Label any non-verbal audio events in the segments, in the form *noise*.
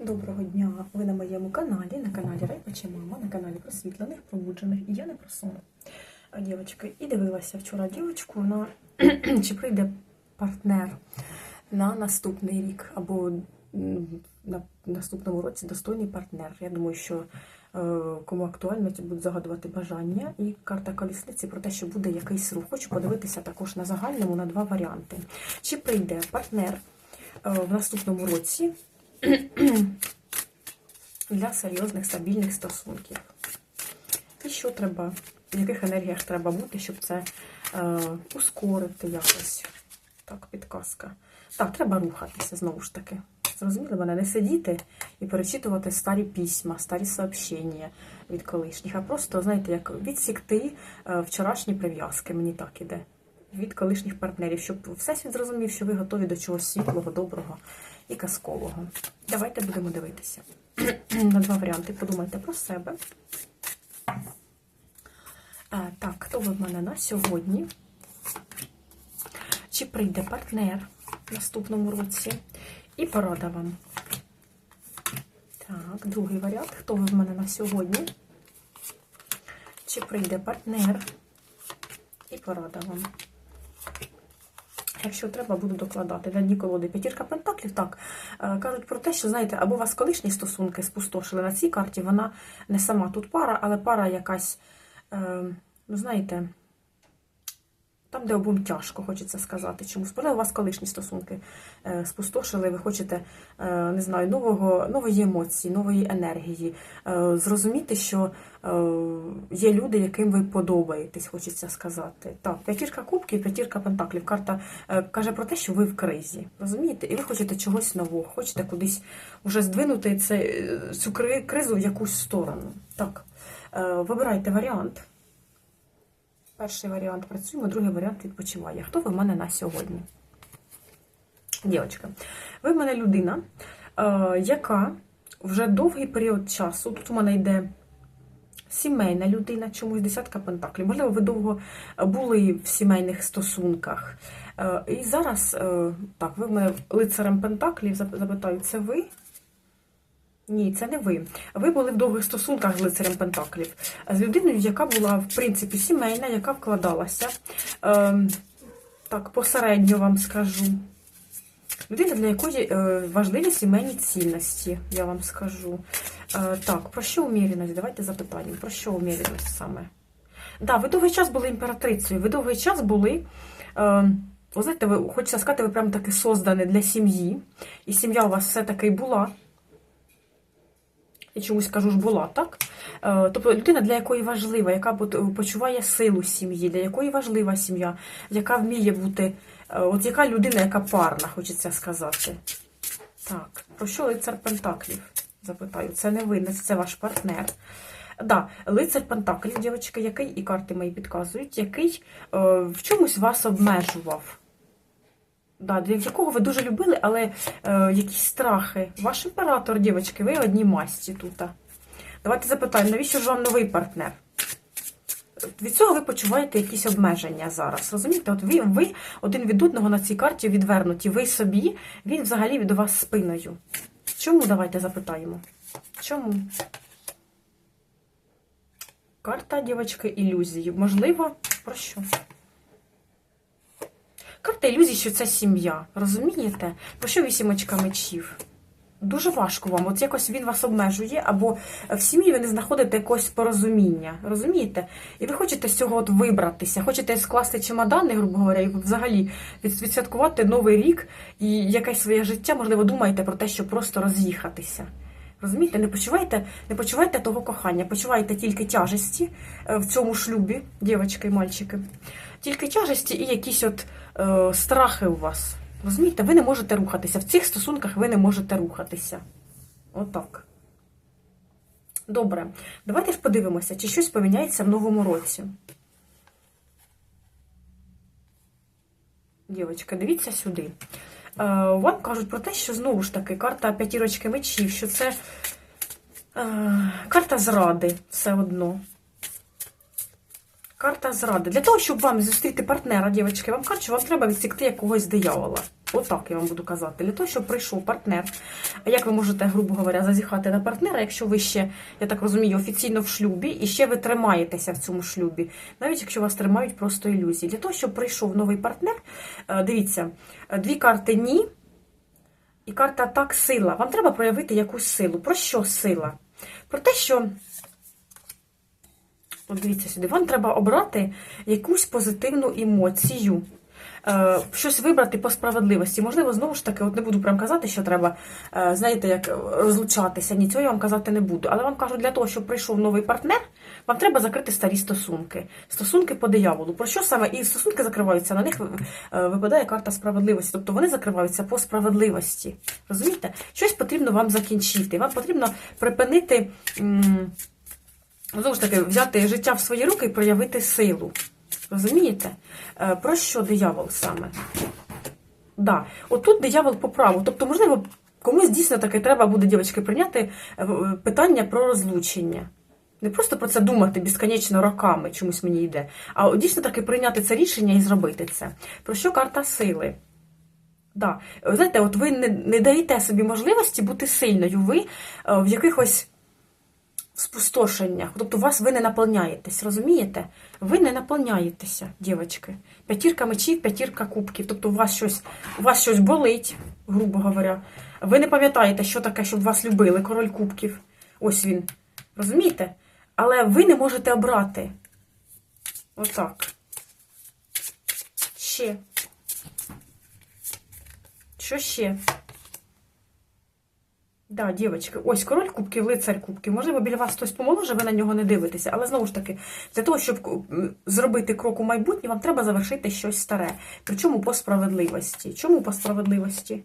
Доброго дня! Ви на моєму каналі, на каналі Райпача Мама, на каналі просвітлених, пробуджених, і я не про сон. А, Дівчатки, і дивилася вчора дівчинку на *clears throat* чи прийде партнер на наступний рік, або на наступному році достойний партнер. Я думаю, що е, кому актуально, ті будуть загадувати бажання. І карта колісниці про те, що буде якийсь рух. Хочу подивитися також на загальному на два варіанти. Чи прийде партнер е, в наступному році? *clears throat* для серйозних стабільних стосунків. І що треба, в яких енергіях треба бути, щоб це е, ускорити якось. Так, підказка. Так, треба рухатися знову ж таки. Зрозуміли мене, не сидіти і перечитувати старі письма, старі сообщення від колишніх, а просто, знаєте, як відсікти е, вчорашні прив'язки, мені так іде. Від колишніх партнерів, щоб всесвіт зрозумів, що ви готові до чогось світлого, доброго і казкового. Давайте будемо дивитися *clears throat* на два варіанти. Подумайте про себе. А, так, хто ви в мене на сьогодні? Чи прийде партнер в наступному році? І порада вам. Так, другий варіант. Хто ви в мене на сьогодні? Чи прийде партнер? І порада вам. Якщо треба, буду докладати. Для дні п'ятірка пентаклів, так, е, кажуть про те, що, знаєте, або вас колишні стосунки спустошили на цій карті, вона не сама тут пара, але пара якась, е, ну, знаєте, там, де обом тяжко, хочеться сказати. Чомусь. Можливо, у вас колишні стосунки е, спустошили, ви хочете, е, не знаю, нового, нової емоції, нової енергії. Е, зрозуміти, що є люди, яким ви подобаєтесь, хочеться сказати. Так, п'ятірка кубків, п'ятірка пентаклів. Карта каже про те, що ви в кризі. Розумієте? І ви хочете чогось нового, хочете кудись вже здвинути це, цю кризу в якусь сторону. Так, вибирайте варіант. Перший варіант працюємо, другий варіант відпочиває. Хто ви в мене на сьогодні? Дівчатка, ви в мене людина, е, яка вже довгий період часу, тут у мене йде сімейна людина, чомусь десятка пентаклів. Можливо, ви довго були в сімейних стосунках. Е, І зараз, е, так, ви в мене лицарем пентаклів, зап- запитаю, це ви? Ні, це не ви. Ви були в довгих стосунках з лицарем Пентаклів. З людиною, яка була, в принципі, сімейна, яка вкладалася. Е, так, посередньо вам скажу. Людина, для якої е, важливі сімейні цінності, я вам скажу. Е, так, про що уміряність? Давайте запитаємо. Про що уміряність саме? Да, ви довгий час були імператрицею, ви довгий час були. Е, ви знаєте, ви хочеться сказати, ви прям таки создані для сім'ї. І сім'я у вас все-таки була. Я чомусь кажу ж була, так? Е, Тобто людина, для якої важлива, яка почуває силу сім'ї, для якої важлива сім'я, яка вміє бути, е, от яка людина, яка парна, хочеться сказати. Так, про що лицар Пентаклів? Запитаю. Це не ви, це ваш партнер. Да, лицар Пентаклів, дівчатка, який, і карти мої підказують, який е, в чомусь вас обмежував. Да, якого ви дуже любили, але е, якісь страхи. Ваш імператор, дівчатки, ви одні масті тут. Давайте запитаємо, навіщо ж вам новий партнер? Від цього ви почуваєте якісь обмеження зараз. Розумієте? От ви, ви один від одного на цій карті відвернуті. Ви собі, він взагалі від вас спиною. Чому давайте запитаємо? Чому? Карта, дівчатки, ілюзії. Можливо, про що? Карта ілюзій, що це сім'я. Розумієте? Про що вісімочка мечів? Дуже важко вам. От якось він вас обмежує, або в сім'ї ви не знаходите якогось порозуміння. Розумієте? І ви хочете з цього от вибратися, хочете скласти чемодани, грубо говоря, і взагалі відсвяткувати новий рік і якесь своє життя, можливо, думаєте про те, щоб просто роз'їхатися. Розумієте, не почуваєте, не почуваєте того кохання, почуваєте тільки тяжесті е, в цьому шлюбі, дівчатки і мальчики. Тільки тяжесті і якісь от е, страхи у вас. Розумієте, ви не можете рухатися. В цих стосунках ви не можете рухатися. Отак. Добре. Давайте ж подивимося, чи щось поміняється в новому році. Дівчатка, дивіться сюди. Е, Вам кажуть про те, що знову ж таки карта п'ятірочки мечів, що це е, карта зради все одно. Карта зради. Для того, щоб вам зустріти партнера, дівчатки, вам кажуть, що вам треба відсікти якогось диявола. Отак я вам буду казати. Для того, щоб прийшов партнер. А як ви можете, грубо говоря, зазіхати на партнера, якщо ви ще, я так розумію, офіційно в шлюбі, і ще ви тримаєтеся в цьому шлюбі, навіть якщо вас тримають просто ілюзії. Для того, щоб прийшов новий партнер, е, дивіться, е, дві карти ні. І карта так, сила. Вам треба проявити якусь силу. Про що сила? Про те, що. От дивіться сюди, вам треба обрати якусь позитивну емоцію. Е, щось вибрати по справедливості. Можливо, знову ж таки, от не буду прям казати, що треба, е, знаєте, як розлучатися. Ні, цього я вам казати не буду. Але вам кажу, для того, щоб прийшов новий партнер, вам треба закрити старі стосунки. Стосунки по дияволу. Про що саме? І стосунки закриваються, на них е, випадає карта справедливості. Тобто вони закриваються по справедливості. Розумієте? Щось потрібно вам закінчити. Вам потрібно припинити. м, Знову ж таки, взяти життя в свої руки і проявити силу. Розумієте? Е, Про що диявол саме? Да. Отут диявол по праву. Тобто, можливо, комусь дійсно таки треба буде, дівчатки, прийняти е, питання про розлучення. Не просто про це думати безконечно роками, чомусь мені йде, а дійсно таки прийняти це рішення і зробити це. Про що карта сили? Да. Знаєте, от ви не, не даєте собі можливості бути сильною. Ви е, в якихось спустошеннях. Тобто вас ви не наповняєтесь, розумієте? Ви не наповняєтеся, дівчатки. П'ятірка мечів, п'ятірка кубків. Тобто у вас щось, у вас щось болить, грубо говоря. Ви не пам'ятаєте, що таке, щоб вас любили, король кубків. Ось він. Розумієте? Але ви не можете обрати. Отак. Ще. Що ще? Да, дівчатки, ось король кубків, лицар кубків. Можливо, біля вас хтось помоложе, ви на нього не дивитеся. Але знову ж таки, для того, щоб зробити крок у майбутнє, вам треба завершити щось старе. Причому по справедливості. Чому по справедливості?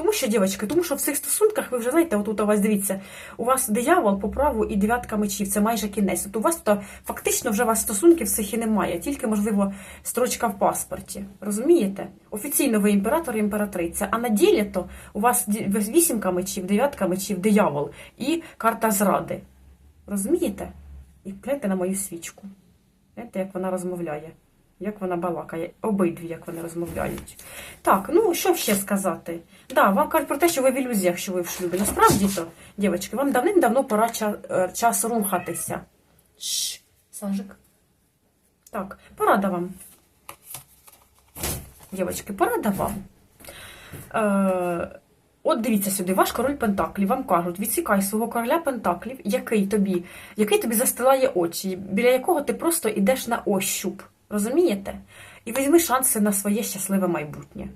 Тому що, дівчатки, тому що в цих стосунках ви вже знаєте, отут у вас дивіться, у вас диявол по праву і дев'ятка мечів, це майже кінець. Тобто у вас тут фактично вже у вас стосунків цих і немає, тільки, можливо, строчка в паспорті. Розумієте? Офіційно ви імператор і імператриця, а на ділі то у вас вісімка мечів, дев'ятка мечів, диявол і карта зради. Розумієте? І гляньте на мою свічку. Знаєте, як вона розмовляє, як вона балакає, обидві, як вони розмовляють. Так, ну що ще сказати? Да, вам кажуть про те, що ви в ілюзіях, що ви в шлюбі. Насправді то, дівчатки, вам давним-давно пора ча- е, час рухатися. Шш, Сажик. Так, порада вам. Дівчатки, порада вам. Е, от дивіться сюди, ваш король Пентаклів. Вам кажуть, відсікай свого короля Пентаклів, який тобі, який тобі застилає очі, біля якого ти просто йдеш на ощуп. Розумієте? І візьми шанси на своє щасливе майбутнє.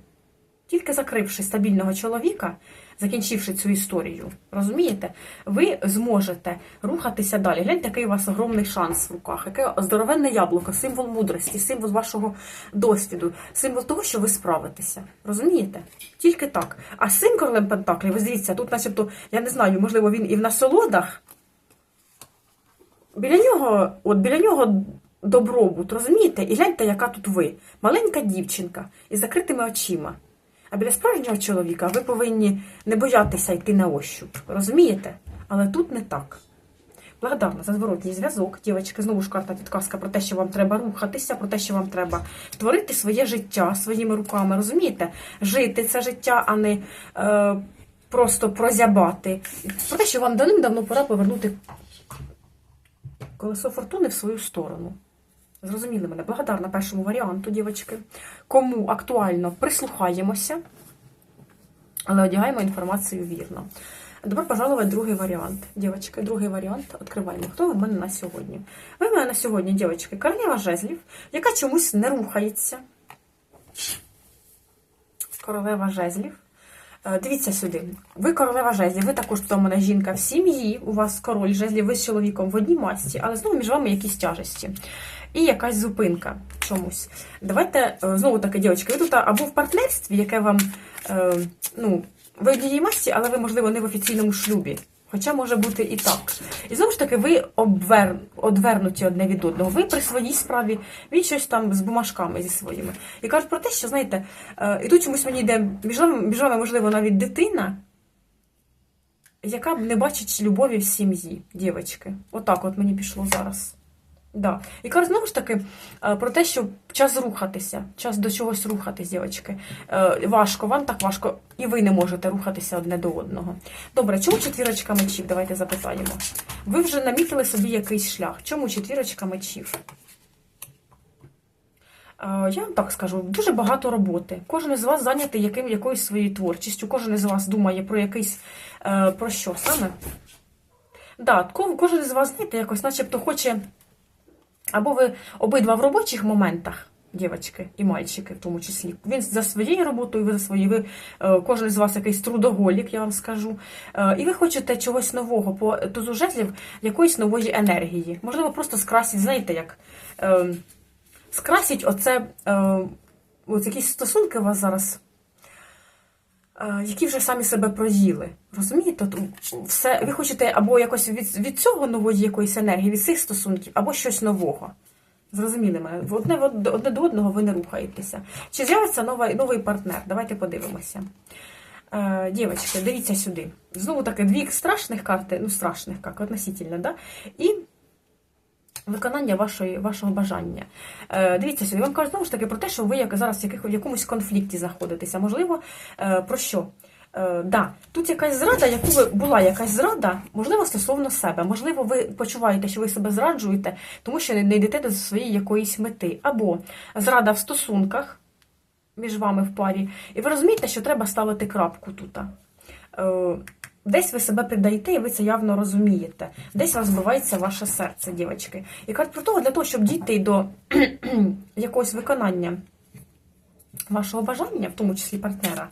Тільки закривши стабільного чоловіка, закінчивши цю історію, розумієте, ви зможете рухатися далі. Гляньте, який у вас огромний шанс в руках, яке здоровенне яблуко, символ мудрості, символ вашого досвіду, символ того, що ви справитеся. Розумієте? Тільки так. А з королем Пентаклів, ви дивіться, тут, начебто, я не знаю, можливо, він і в насолодах. Біля нього, от біля нього добробут, розумієте? І гляньте, яка тут ви. Маленька дівчинка із закритими очима. А біля справжнього чоловіка ви повинні не боятися йти на ощуп. Розумієте? Але тут не так. Благодарна за зворотній зв'язок, дівчатки, знову ж карта підказка про те, що вам треба рухатися, про те, що вам треба творити своє життя своїми руками, розумієте? Жити це життя, а не е, просто прозябати. Про те, що вам давним-давно пора повернути колесо фортуни в свою сторону. Зрозуміли мене, благодарна першому варіанту, дівчатки. Кому актуально прислухаємося, але одягаємо інформацію вірно. Добро пожаловать другий варіант. Дівчатки, другий варіант відкриваємо. Хто ви в мене на сьогодні? Ви в мене на сьогодні, дівчатки, королева жезлів, яка чомусь не рухається. Королева жезлів. Е, Дивіться сюди. Ви королева жезлі, ви також втомлена жінка в сім'ї, у вас король жезлі, ви з чоловіком в одній масці, але знову між вами якісь тяжесті. І якась зупинка чомусь. Давайте, е, знову таки, дівчатки, ви тут або в партнерстві, яке вам, е, ну, ви в одній масці, але ви, можливо, не в офіційному шлюбі. Хоча може бути і так. І знову ж таки, ви обвер... одвернуті одне від одного. Ви при своїй справі, він щось там з бумажками зі своїми. І кажуть про те, що, знаєте, е, і тут чомусь мені йде між можливо, навіть дитина, яка не бачить любові в сім'ї, дівчатки. Отак от мені пішло зараз. Да. І кажуть, знову ж таки, е, про те, що час рухатися, час до чогось рухатись, дівчатки. Е, Важко, вам так важко, і ви не можете рухатися одне до одного. Добре, чому четвірочка мечів? Давайте запитаємо. Ви вже намітили собі якийсь шлях. Чому четвірочка мечів? Е, Я вам так скажу, дуже багато роботи. Кожен із вас зайнятий яким, якоюсь своєю творчістю, кожен із вас думає про якийсь про що саме. Да, кожен із вас, знаєте, якось начебто хоче. Або ви обидва в робочих моментах, дівчатки і мальчики в тому числі. Він за своєю роботою, ви за своєю. Ви, е, кожен з вас якийсь трудоголік, я вам скажу. Е, І ви хочете чогось нового, по тузу жезлів, якоїсь нової енергії. Можливо, просто скрасіть, знаєте, як. Е, скрасіть оце, е, от якісь стосунки у вас зараз, які вже самі себе проїли. Розумієте? Все, ви хочете або якось від, від цього нової якоїсь енергії, від цих стосунків, або щось нового. Зрозуміли мене? Одне, одне до одного ви не рухаєтеся. Чи з'явиться новий, новий партнер? Давайте подивимося. Е, Дівчатки, дивіться сюди. Знову таки, дві страшних карти, ну страшних, як относительно, да? І виконання вашої, вашого бажання. Е, дивіться сюди, вам кажу знову ж таки про те, що ви як зараз в, яких, в якомусь конфлікті знаходитеся. Можливо, е, про що? Е, да, тут якась зрада, яку ви була якась зрада, можливо, стосовно себе. Можливо, ви почуваєте, що ви себе зраджуєте, тому що не йдете до своєї якоїсь мети. Або зрада в стосунках між вами в парі, і ви розумієте, що треба ставити крапку тут. Е, Десь ви себе піддаєте, і ви це явно розумієте. Десь розбивається ваше серце, дівчатки. І кажуть про того, для того, щоб дійти до *clears throat* якогось виконання вашого бажання, в тому числі партнера,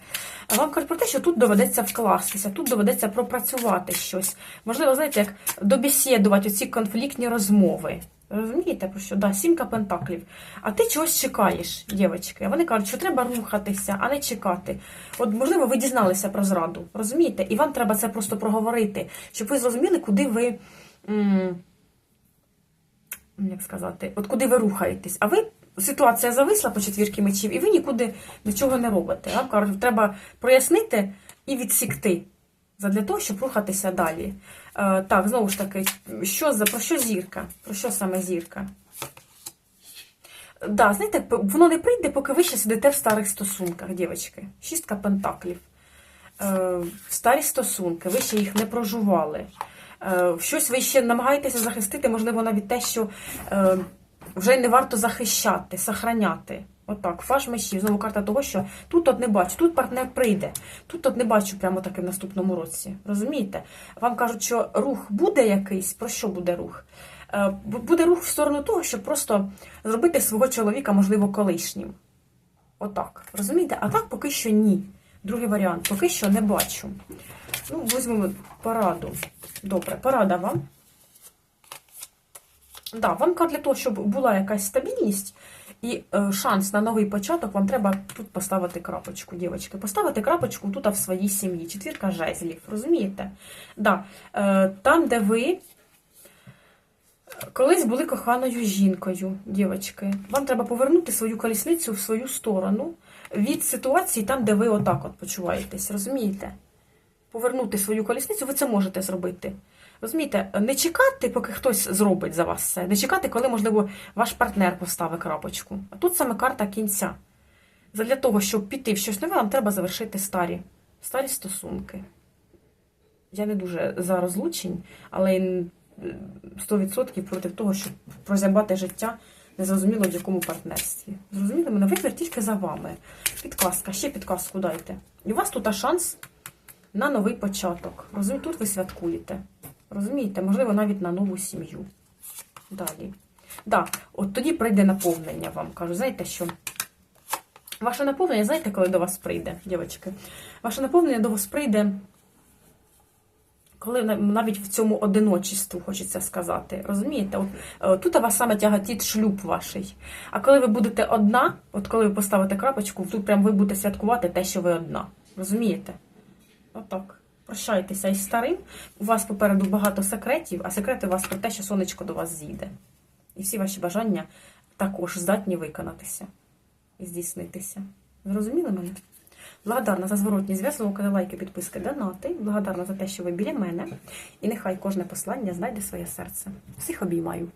вам кажуть про те, що тут доведеться вкластися, тут доведеться пропрацювати щось. Можливо, знаєте, як добесідувати оці конфліктні розмови. Розумієте, про що? Да, сімка пентаклів. А ти чогось чекаєш, дівчатки. Вони кажуть, що треба рухатися, а не чекати. От, можливо, ви дізналися про зраду, розумієте? І вам треба це просто проговорити, щоб ви зрозуміли, куди ви. м, Як сказати, от куди ви рухаєтесь. А ви ситуація зависла по четвірки мечів, і ви нікуди нічого не робите. Треба прояснити і відсікти задля того, щоб рухатися далі. Е, так, знову ж таки, що за про що зірка? Про що саме зірка? Да, знаєте, воно не прийде, поки ви ще сидите в старих стосунках, дівчатки. Шістка пентаклів. Е, старі стосунки, ви ще їх не проживали. Е, щось ви ще намагаєтеся захистити, можливо, навіть те, що вже не варто захищати, сохраняти. Отак, фаш мечів, знову карта того, що тут от не бачу, тут партнер прийде, тут от не бачу прямо таки в наступному році. Розумієте? Вам кажуть, що рух буде якийсь, про що буде рух? Е, Буде рух в сторону того, щоб просто зробити свого чоловіка, можливо, колишнім. Отак. Розумієте? А так поки що ні. Другий варіант, поки що не бачу. Ну, візьмемо пораду. Добре, порада вам. Да, вам для того, щоб була якась стабільність і е, шанс на новий початок, вам треба тут поставити крапочку, дівчатки. Поставити крапочку тут в своїй сім'ї. Четвірка жезлів, розумієте? Да, е, там, де ви колись були коханою жінкою, дівчатки, вам треба повернути свою колісницю в свою сторону від ситуації там, де ви отак от почуваєтесь, розумієте? Повернути свою колісницю, ви це можете зробити. Розумієте, не чекати, поки хтось зробить за вас це, не чекати, коли, можливо, ваш партнер поставить крапочку. А тут саме карта кінця. Для того, щоб піти в щось нове, вам треба завершити старі, старі стосунки. Я не дуже за розлучень, але 100% проти того, щоб прозябати життя незрозуміло в якому партнерстві. Зрозуміли мене? Вибір тільки за вами. Підказка, ще підказку дайте. І у вас тут шанс на новий початок. Розумієте, тут ви святкуєте. Розумієте, можливо, навіть на нову сім'ю. Далі. Да, от тоді прийде наповнення вам. Кажу, знаєте що? Ваше наповнення, знаєте, коли до вас прийде, дівчатки? Ваше наповнення до вас прийде, коли навіть в цьому одиночеству, хочеться сказати. Розумієте? От, е, тут у вас саме тяготить шлюб ваший. А коли ви будете одна, от коли ви поставите крапочку, тут прям ви будете святкувати те, що ви одна. Розумієте? Отак. Прощайтеся із старим. У вас попереду багато секретів, а секрети у вас про те, що сонечко до вас зійде. І всі ваші бажання також здатні виконатися і здійснитися. Зрозуміли мене? Благодарна за зворотній зв'язок, лайки, підписки, донати. Благодарна за те, що ви біля мене. І нехай кожне послання знайде своє серце. Всіх обіймаю.